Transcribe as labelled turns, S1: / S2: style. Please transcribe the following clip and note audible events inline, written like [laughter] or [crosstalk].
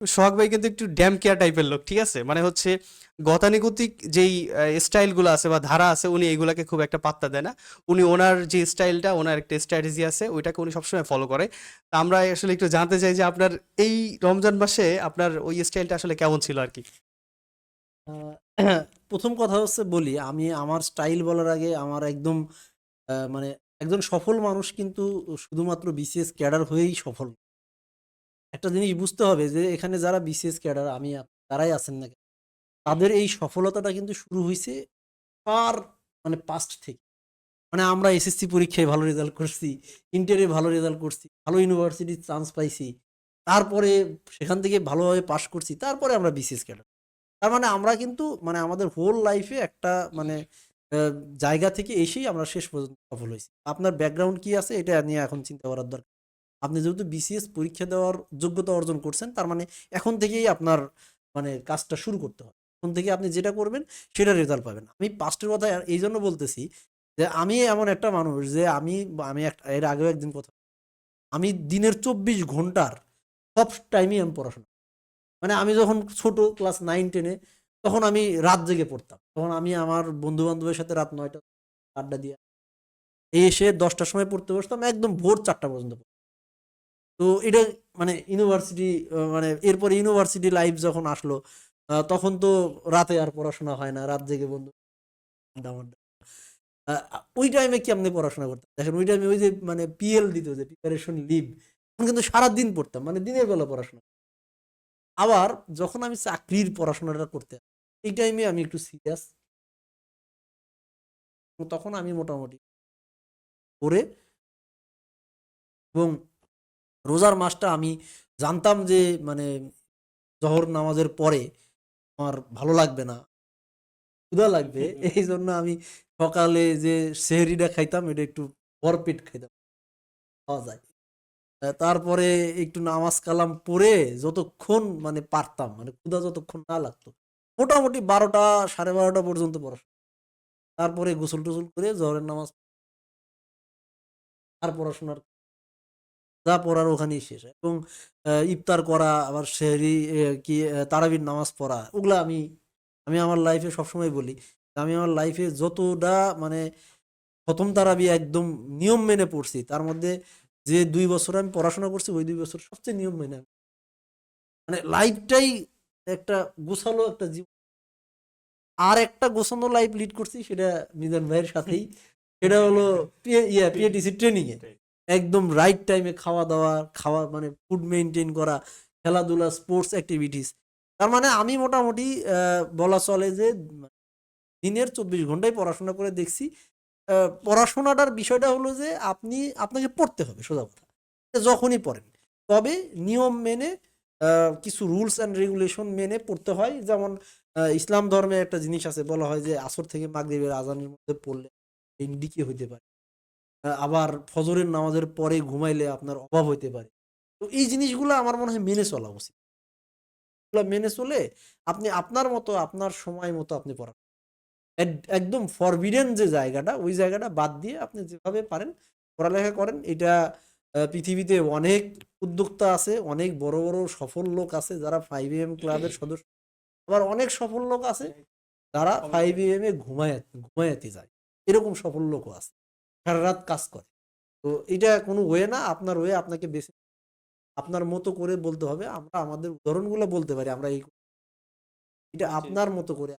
S1: সোহাগ ভাই কিন্তু একটু ড্যাম কেয়ার টাইপের লোক, ঠিক আছে? মানে হচ্ছে গতানুগতিক যেই স্টাইলগুলো আছে বা ধারা আছে, উনি এইগুলাকে খুব একটা পাত্তা দেয় না। উনি ওনার যে স্টাইলটা ওনার একটা স্ট্র্যাটেজি আছে, ওইটাকে উনি সবসময় ফলো করে। তা আমরা আসলে একটু জানতে চাই যে আপনার এই রমজান মাসে আপনার ওই স্টাইলটা আসলে কেমন ছিল আর কি? [clears throat]
S2: প্রথম কথা হচ্ছে বলি, আমি আমার স্টাইল বলার আগে আমার একদম মানে একজন সফল মানুষ কিন্তু শুধুমাত্র বিসিএস ক্যাডার হয়েই সফল। একটা জিনিস বুঝতে হবে যে এখানে যারা বিসিএস ক্যাডার আমি তারাই আছেন না তাদের এই সফলতাটা কিন্তু শুরু হয়েছে পার মানে পাস্ট থেকে। মানে আমরা এসএসসি পরীক্ষায় ভালো রেজাল্ট করছি ইন্টারে ভালো রেজাল্ট করছি ভালো ইউনিভার্সিটির চান্স পাইছি তারপরে সেখান থেকে ভালোভাবে পাশ করছি তারপরে আমরা বিসিএস ক্যাডার। তার মানে আমরা কিন্তু মানে আমাদের হোল লাইফে একটা মানে জায়গা থেকে এসেই আমরা শেষ পর্যন্ত সফল হয়েছি। আপনার ব্যাকগ্রাউন্ড কি আছে? এটা নিয়ে এখন চিন্তা করার দরকার। আপনি যেহেতু বিসিএস পরীক্ষা দেওয়ার যোগ্যতা অর্জন করছেন, তার মানে এখন থেকেই আপনার মানে কাজটা শুরু করতে হবে। এখন থেকে আপনি যেটা করবেন, সেটা রেজাল্ট পাবেন। আমি পাস্টের কথা এই জন্য বলতেছি যে আমি এমন একটা মানুষ যে আমি আমি একটা এর আগেও একদিন কথা আমি দিনের চব্বিশ ঘণ্টার সব টাইমই আমি পড়াশোনা মানে আমি যখন ছোট ক্লাস নাইন টেনে তখন আমি রাত জেগে পড়তাম। তখন আমি আমার বন্ধু বান্ধবের সাথে রাত নয়টা, আড্ডা দিয়ে এসে দশটার সময় পড়তে বসতাম, একদম ভোর চারটা পর্যন্ত। তো এটা মানে ইউনিভার্সিটি মানে এরপরে ইউনিভার্সিটি লাইফ যখন আসলো তখন তো রাতে আর পড়াশোনা হয় না, রাত জেগে বন্ধু ওই টাইমে কি আপনি পড়াশোনা করতাম দেখেন, ওই টাইমে ওই যে মানে পিএল দিত যে প্রিপারেশন লিভ তখন কিন্তু সারা দিন পড়তাম মানে দিনের বেলা পড়াশোনা। আবার যখন আমি চাকরির পড়াশোনাটা করতে এই টাইমে আমি একটু সিরিয়াস তখন আমি মোটামুটি করে এবং রোজার মাসটা আমি জানতাম যে মানে জহর নামাজের পরে আমার ভালো লাগবে না। ক্ষুধা লাগবে। এই জন্য আমি সকালে যে সেহরিটা খাইতাম এটা একটু ভরপেট খাইতাম। পাওয়া যায়। তারপরে একটু নামাজ কালাম পড়ে যতক্ষণ মানে পারতাম মানে ক্ষুধা যতক্ষণ না লাগতো মোটামুটি বারোটা সাড়ে বারোটা পর্যন্ত পড়াশোনা তারপরে গোসল টোসল করে জহরের নামাজ আর পড়াশোনার যা পড়ার ওখানেই শেষ। এবং ইফতার করা আবার শেহরি কি তারাবির নামাজ পড়া ওগুলা আমি আমি আমার লাইফে সবসময় বলি। আমি আমার লাইফে যতটা মানে প্রথম তারাবি একদম নিয়ম মেনে পড়ছি তার মধ্যে যে দুই বছর আমি পড়াশোনা করছি ওই দুই বছর সবচেয়ে নিয়ম মেনে মানে লাইফটাই একটা গোছালো একটা জীবন আর একটা গোছানো লাইফ লিড করছি সেটা মিজান ভাইয়ের সাথেই। [laughs] সেটা হলো ইয়া পিএটিসি ট্রেনিং এ। একদম রাইট টাইমে খাওয়া দাওয়া, খাওয়া মানে ফুড মেনটেন করা, খেলাধুলা স্পোর্টস অ্যাক্টিভিটিস তার মানে আমি মোটামুটি বলা চলে যে, দিনের চব্বিশ ঘন্টায় পড়াশোনা করে দেখছি। পড়াশোনাটার বিষয়টা হলো যে, আপনি, আপনাকে পড়তে হবে, সোজা কথা। যখনই পড়েন, তবে নিয়ম মেনে কিছু রুলস অ্যান্ড রেগুলেশন মেনে পড়তে হয়। যেমন ইসলাম ধর্মে একটা জিনিস আছে, বলা হয় যে, আসর থেকে মাগরিবের আজানের মধ্যে পড়লে ইন্ডিকে হইতে পারে। আবার ফজরের নামাজের পরে ঘুমাইলে আপনার অভাব হইতে পারে। তো এই জিনিসগুলো আমার মনে হয় মেনে চলা উচিত। মেনে চলে আপনি আপনার মতো আপনার সময় মতো আপনি পড়া একদম ফরবিডেন যে জায়গাটা ওই জায়গাটা বাদ দিয়ে আপনি যেভাবে পারেন পড়ালেখা করেন। এটা পৃথিবীতে অনেক উদ্যোক্তা আছে অনেক বড় বড় সফল লোক আছে যারা ফাইভ এম ক্লাবের সদস্য। আবার অনেক সফল লোক আছে যারা ফাইভ এম এ ঘুমায় ঘুমায়াতে যায়। এরকম সফল লোকও আছে। সারা রাত কাজ করে। তো এটা কোনো ওয়ে না আপনার ওয়ে আপনাকে বেছে আপনার মতো করে বলতে হবে। আমরা আমাদের উদাহরণগুলো বলতে পারি আমরা এই এটা আপনার মতো করে